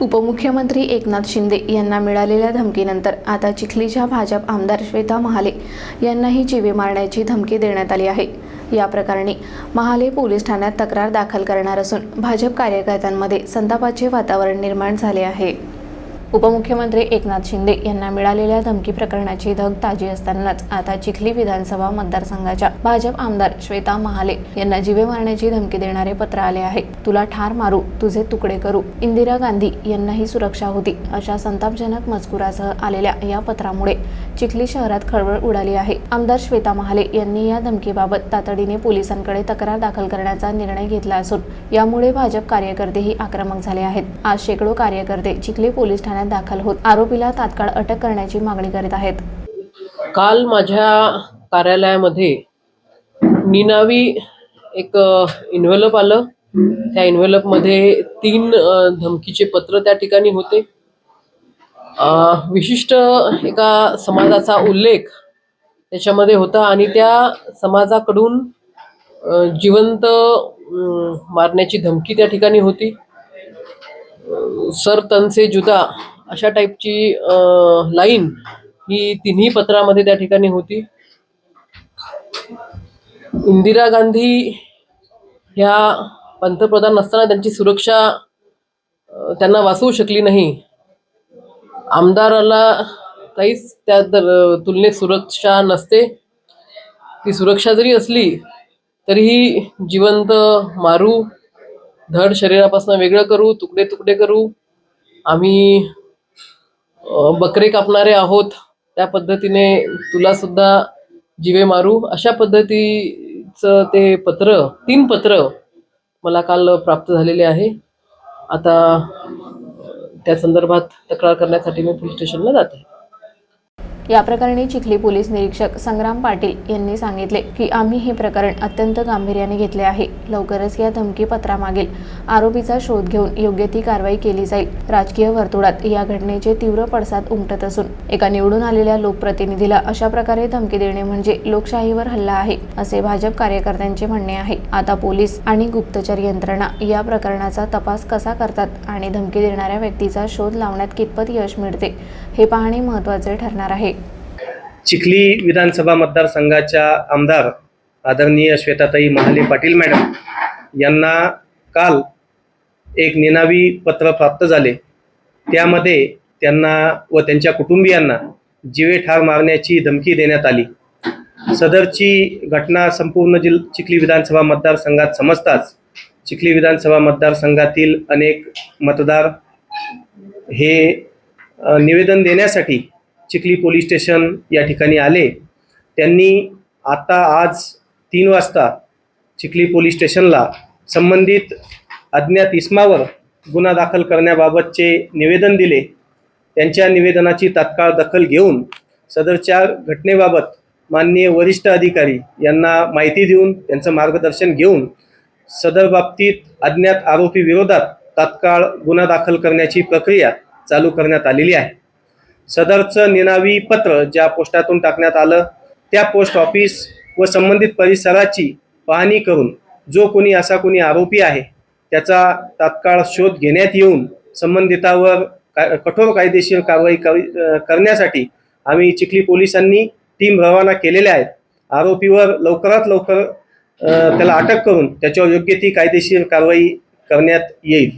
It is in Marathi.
उपमुख्यमंत्री एकनाथ शिंदे यांना मिळालेल्या धमकीनंतर आता चिखलीच्या भाजप आमदार श्वेता महाले यांनाही जीवे मारण्याची धमकी देण्यात आली आहे. या प्रकरणी महाले पोलीस ठाण्यात तक्रार दाखल करणार असून भाजप कार्यकर्त्यांमध्ये संतापाचे वातावरण निर्माण झाले आहे. उपमुख्यमंत्री एकनाथ शिंदे यांना मिळालेल्या धमकी प्रकरणाची धग ताजी असतानाच आता चिखली विधानसभा मतदारसंघाच्या भाजप आमदार श्वेता महाले यांना जीवे मारण्याची धमकी देणारे पत्र आले आहे. तुला ठार मारू तुझे तुकडे करू इंदिरा गांधी यांनाही सुरक्षा होती अशा संतापजनक मजकुरासह आलेल्या या पत्रामुळे चिखली शहरात खळबळ उडाली आहे. आमदार श्वेता महाले यांनी या धमकीबाबत तातडीने पोलिसांकडे तक्रार दाखल करण्याचा निर्णय घेतला असून यामुळे भाजप कार्यकर्तेही आक्रमक झाले आहेत. आज शेकडो कार्यकर्ते चिखली पोलीस ठाण्यात दाखल होत. आरोपीला तात्काळ अटक करण्याची मागणी करीत आहेत. काल माझ्या कार्यालयामध्ये निनावी एक इन्व्हेलप आलं. त्या इन्व्हेलपमध्ये तीन धमकीचे पत्र त्या ठिकाणी होते. विशिष्ट एका समाजाचा उल्लेख त्याच्यामध्ये होता आणि त्या समाजाकडून जिवंत मारण्याची धमकी त्या ठिकाणी होती. सर तनसे जुदा अशा टाईपची लाईन ही तिन्ही पत्रामध्ये त्या ठिकाणी होती. इंदिरा गांधी ह्या पंतप्रधान असताना त्यांची सुरक्षा त्यांना वाचवू शकली नाही. आमदाराला काहीच त्या दर- तुलनेत सुरक्षा नसते. ती सुरक्षा जरी असली तरीही जिवंत मारू धड शरीरापासून वेगळं करू तुकडे तुकडे करू. आम्ही बकरे कापणारे आहोत. त्या पद्धतीने तुला सुद्धा जिवे मारू. अशा पद्धतीचं ते पत्र तीन पत्र मला काल प्राप्त झालेले आहे. आता त्या संदर्भात तक्रार करण्यासाठी मी पोलीस स्टेशनला जात. आहे या प्रकरणी चिखली पोलीस निरीक्षक संग्राम पाटील यांनी सांगितले की आम्ही हे प्रकरण अत्यंत गांभीर्याने घेतले आहे. लवकरच या धमकी पत्रामागील आरोपीचा शोध घेऊन योग्य ती कारवाई केली जाईल. राजकीय वर्तुळात या घटनेचे तीव्र पडसाद उमटत असून एका निवडून आलेल्या लोकप्रतिनिधीला अशा प्रकारे धमकी देणे म्हणजे लोकशाहीवर हल्ला आहे असे भाजप कार्यकर्त्यांचे म्हणणे आहे. आता पोलीस आणि गुप्तचर यंत्रणा या प्रकरणाचा तपास कसा करतात आणि धमकी देणाऱ्या व्यक्तीचा शोध लावण्यात कितपत यश मिळते हे पाहणे महत्त्वाचे ठरणार आहे. चिखली विधानसभा मतदारसंघाच्या आमदार आदरणीय श्वेताताई महाले पाटील मॅडम यांना काल एक निनावी पत्र प्राप्त झाले. त्यामध्ये त्यांना व त्यांच्या कुटुंबियांना जीवे ठार मारण्याची धमकी देण्यात आली. सदरची घटना संपूर्ण जिल चिखली विधानसभा मतदारसंघात समजताच चिखली विधानसभा मतदारसंघातील अनेक मतदार हे निवेदन देण्यासाठी चिखली पोलीस स्टेशन या ठिकाणी आले. त्यांनी आता आज तीन वाजता चिखली पोलीस स्टेशनला संबंधित अज्ञात इस्मावर गुन्हा दाखल करण्याबाबतचे निवेदन दिले. त्यांच्या निवेदनाची तात्काळ दखल घेऊन सदरच्या घटनेबाबत माननीय वरिष्ठ अधिकारी यांना माहिती देऊन त्यांचं मार्गदर्शन घेऊन सदर बाबतीत अज्ञात आरोपी विरोधात तात्काळ गुन्हा दाखल करण्याची प्रक्रिया चालू करण्यात आलेली आहे. सदरचं निनावी पत्र ज्या पोस्टातून टाकण्यात आलं त्या पोस्ट ऑफिस व संबंधित परिसराची पाहणी करून जो कोणी असा कोणी आरोपी आहे त्याचा तात्काळ शोध घेण्यात येऊन संबंधितावर का कठोर कायदेशीर कारवाई करण्यासाठी आम्ही चिखली पोलिसांनी टीम रवाना केलेल्या आहेत. आरोपीवर लवकरात लवकर त्याला अटक करून त्याच्यावर योग्य ती कायदेशीर कारवाई करण्यात येईल.